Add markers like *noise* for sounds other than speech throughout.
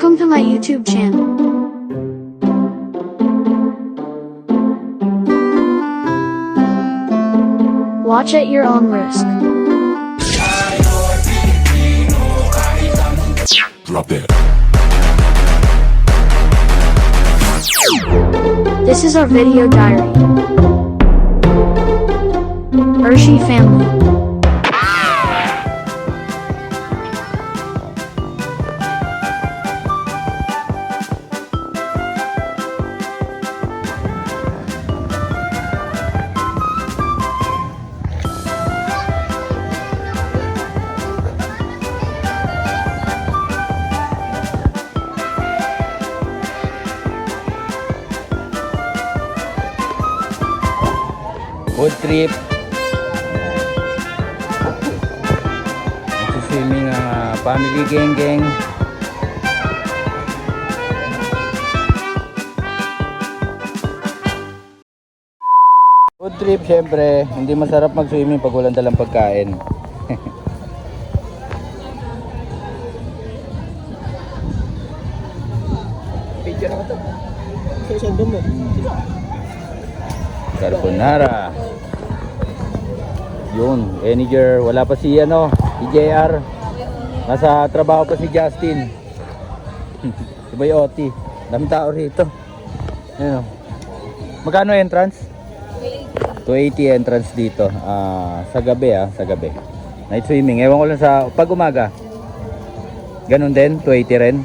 Welcome to my YouTube channel. Watch at your own risk. Drop that. This is our video diary. Hershey family. Food trip. Swimming ang ah, family gang gang. Food trip syempre, hindi masarap mag-swimming pag walang dalang pagkain. *laughs* Carbonara. Yun, Eniger, wala pa si ano, si JR. Nasa trabaho pa si Justin. *laughs* si Boy Oti. Dami tao rito. Ayun. oh. Magkano entrance? 280 entrance dito. Ah, sa gabi ah, sa gabi. Night swimming. Ewan ko lang sa pag umaga. Ganun din, 280 rin.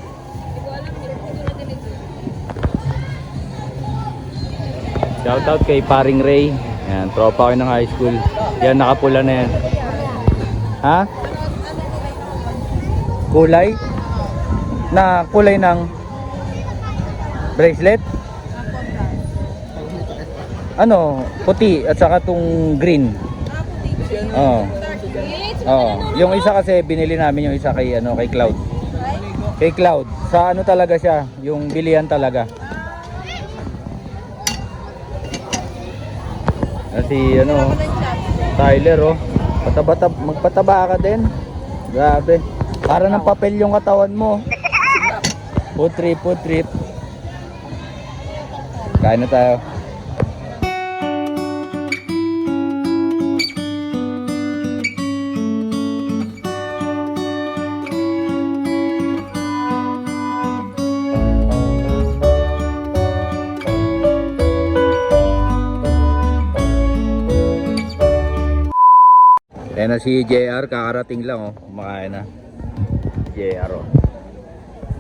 Shoutout kay Paring Ray. Yan, tropa ko ng high school. Yan, nakapula na yan. Ha? Kulay? Na kulay ng bracelet? Ano, puti at saka tong green. Oo. Oo. Yung isa kasi binili namin yung isa kay ano, kay Cloud. Kay Cloud. Sa ano talaga siya, yung bilihan talaga. Kasi ano, Tyler oh. Pataba magpataba ka din. Grabe. Para ng papel yung katawan mo. Food trip, food trip. Kain na tayo. Si JR, kakarating lang oh. Kumakain na. JR oh.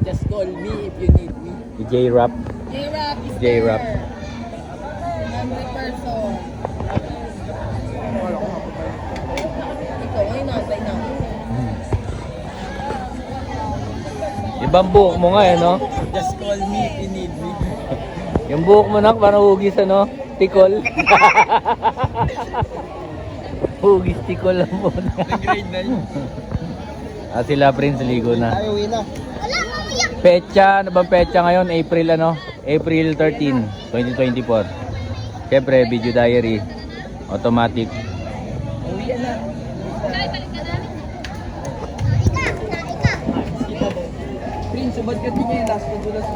Just call me if you need me. Si J-Rap. J-Rap is J-Rap. there. I'm the person. Ikaw ay nasa na. Ibang buhok mo nga eh, no? Just call me if you need me. *laughs* Yung buhok mo nak, parang hugis ano? Tikol. *laughs* hugis tikol lang po. Grade 9. ah, sila Prince ligo na. Tayo uwi na. Pecha, ano bang pecha ngayon? April ano? April 13, 2024. Siyempre, video diary. Automatic. Uwi na. Prince, subad ka din niya yung last padulas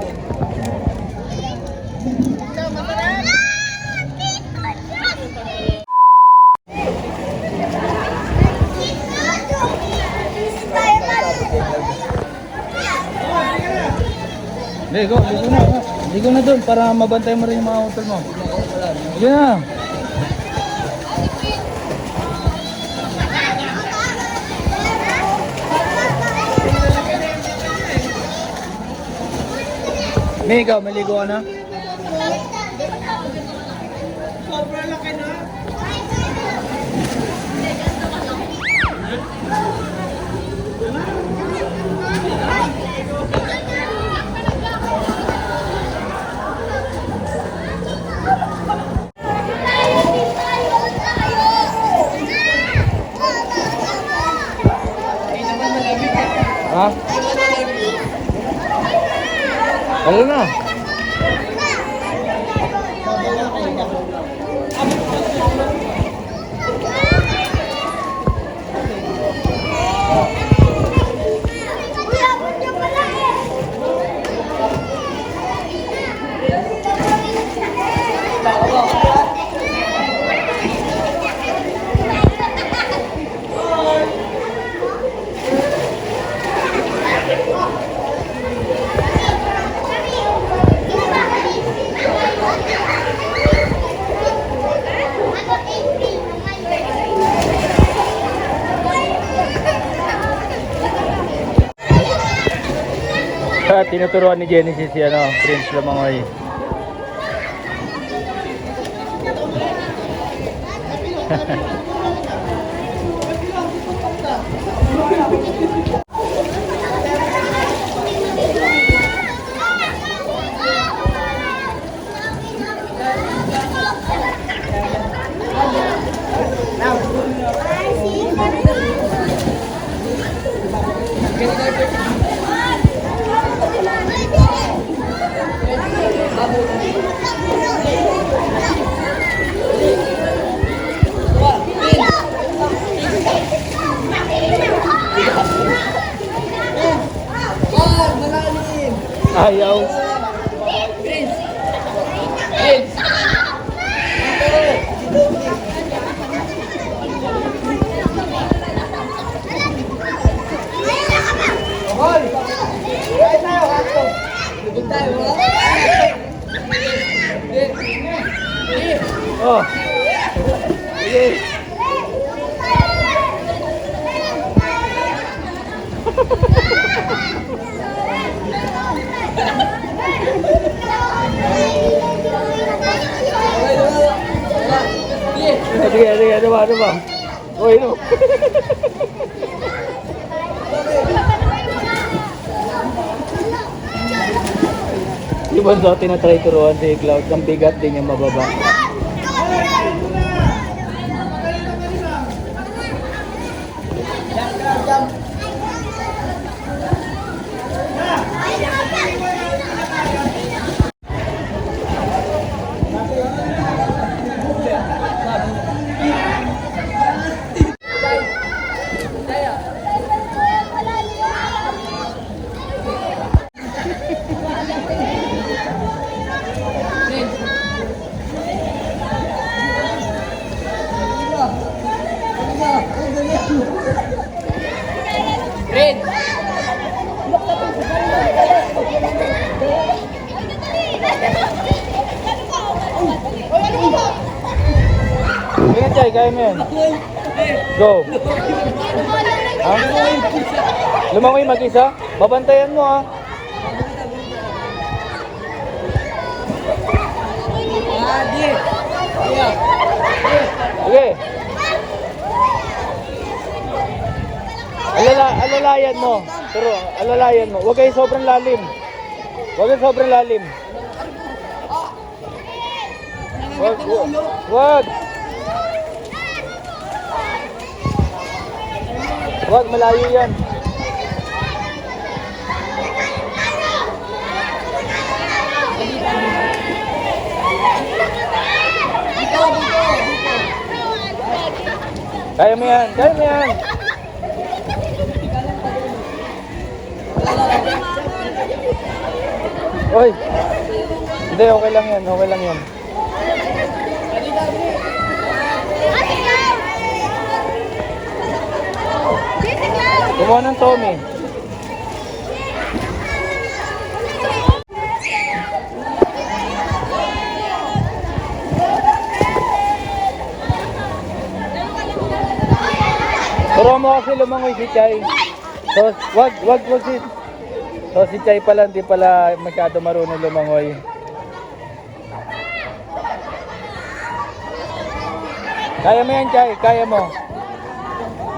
Ligo, ligo na. Ligo na doon para mabantay mo rin yung mga hotel mo. Ligo na. Ikaw, maligo ka na? Ano na? Tinuturuan ni Genesis si ano, Prince Lamangoy. Ah, *laughs* Ayaw. Di ba so, tinatry turuan si Cloud, ang bigat din yung mababa. Kaya mo yan. Go. Ha? Lumangoy mag-isa? Babantayan mo ha. Ah. Sige. Alala, alalayan mo. Pero alalayan mo. Huwag kayo sobrang lalim. Huwag kayo sobrang lalim. Huwag. Huwag. Huwag, malayo yan. Kaya mo yan, kaya mo yan. Oy. Hindi, okay lang yan, okay lang yan. Kumuha ng Tommy. Turo mo kasi lumangoy si Chay. So, wag, wag, wag si... So, si Chay pala, hindi pala masyado marunong lumangoy. Kaya mo yan, Chay. Kaya mo.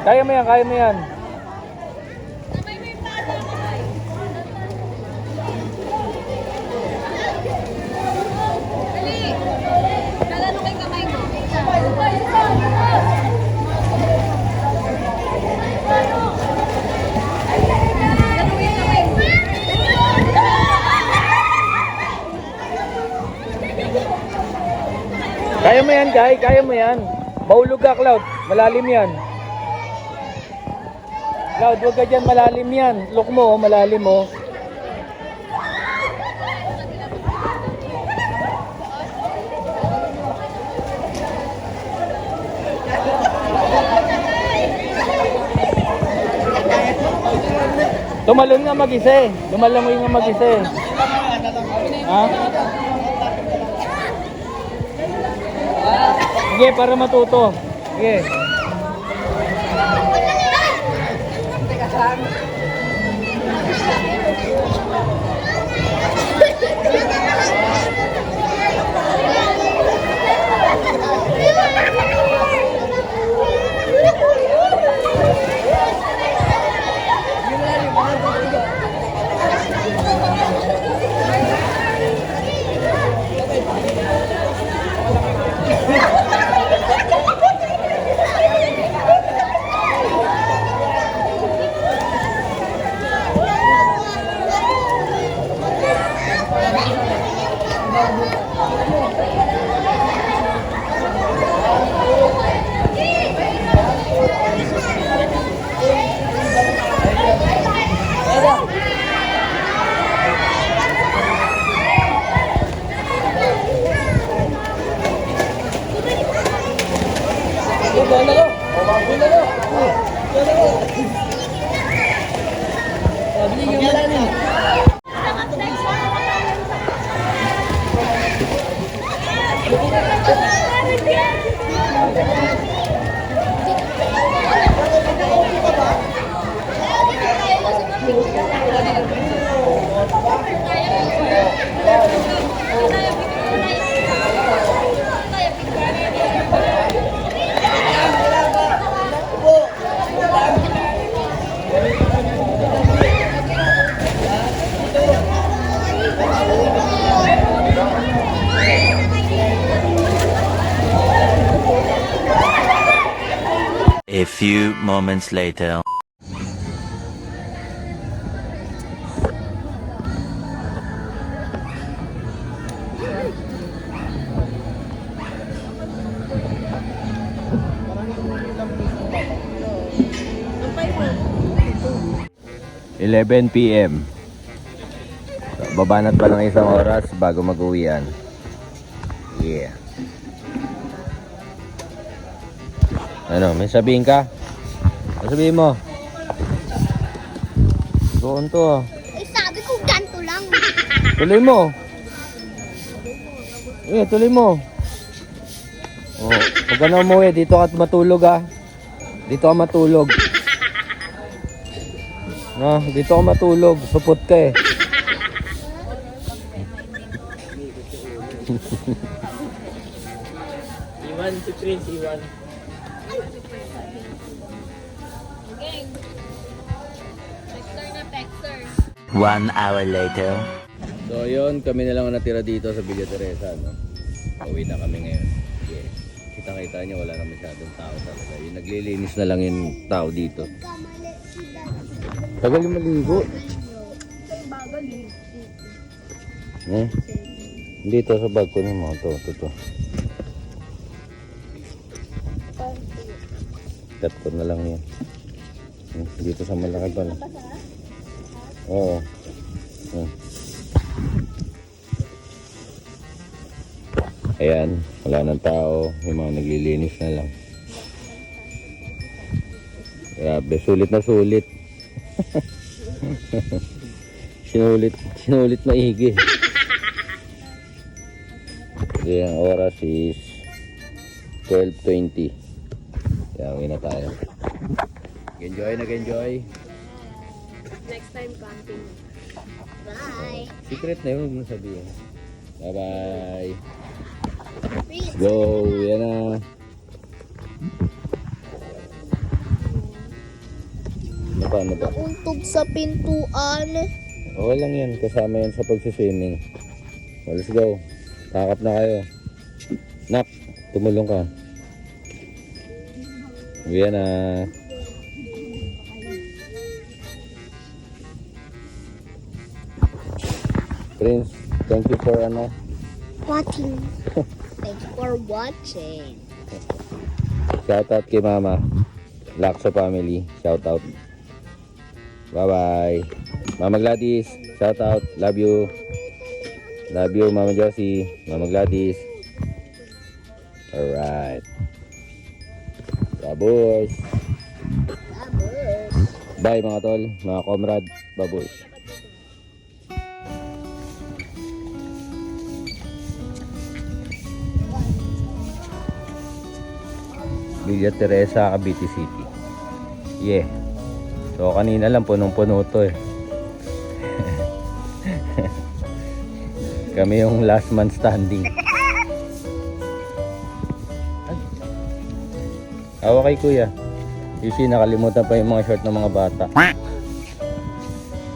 Kaya mo yan, kaya mo yan. Chay. Kaya mo yan. Mahulog ka, Cloud. Malalim yan. Cloud, huwag ka dyan. Malalim yan. Look mo, oh, malalim mo. Tumalon nga mag-isa eh. Lumalangoy nga mag-isa eh. Ha? Sige, para matuto. Sige. Teka *laughs* Come on. Few moments later. Eleven p.m. So, babanat pa lang isang oras bago mag-uwian. Yeah. Ano, may sabihin ka? Ano sabihin mo? Doon to ah. Eh, sabi ko ganito lang. Tuloy mo. Eh, tuloy mo. Oh, pag ano mo eh, dito ka matulog ah. Dito ka matulog. No, dito ka matulog. Supot ka eh. Iwan, si Prince, Iwan. One hour later. So yun, kami na lang ang natira dito sa Villa Teresa. No? Uwi na kami ngayon. Yeah. Kita-kita nyo, wala na masyadong tao talaga. Yung naglilinis na lang yung tao dito. Tagal yung maligo. Eh? Dito sa bag ko mo. Ito, ito, ito. Cut ko na lang yan. Hmm, Dito sa malaki pala. Oo. Hmm. Ayan, wala nang tao. Yung mga naglilinis na lang. Grabe, sulit na sulit. *laughs* sinulit, sinulit maigi. Kasi ang oras is 12.20. Kaya uwi na tayo. Enjoy, nag-enjoy. Bye. Secret na yun, huwag mo sabihin. Bye-bye. Go, yan na. Ano pa, ano pa? Untog sa pintuan. Okay lang yan, kasama yan sa pagsiswimming. So, let's go. Kakap na kayo. Nak, tumulong ka. Yan na. Prince, thank you for ano. Watching. *laughs* Thanks for watching. Shout out kay Mama. Lakso family. Shout out. Bye bye. Mama Gladys. Shout out. Love you. Love you Mama Josie. Mama Gladys. Alright. Baboys. Bye mga tol. Mga comrade. Baboys. Villa Teresa, Cavite City. Yeah. So kanina lang punong-puno to eh. *laughs* Kami yung last man standing. Awa kay kuya. Usually nakalimutan pa yung mga short ng mga bata.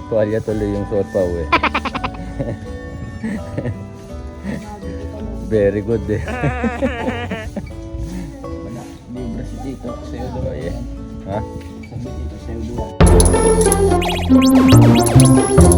Tuwalya tuloy yung suot pa uwi. Very good eh. Libra si Tito. Sa'yo daw eh. ha? Sabi Tito, sa'yo daw.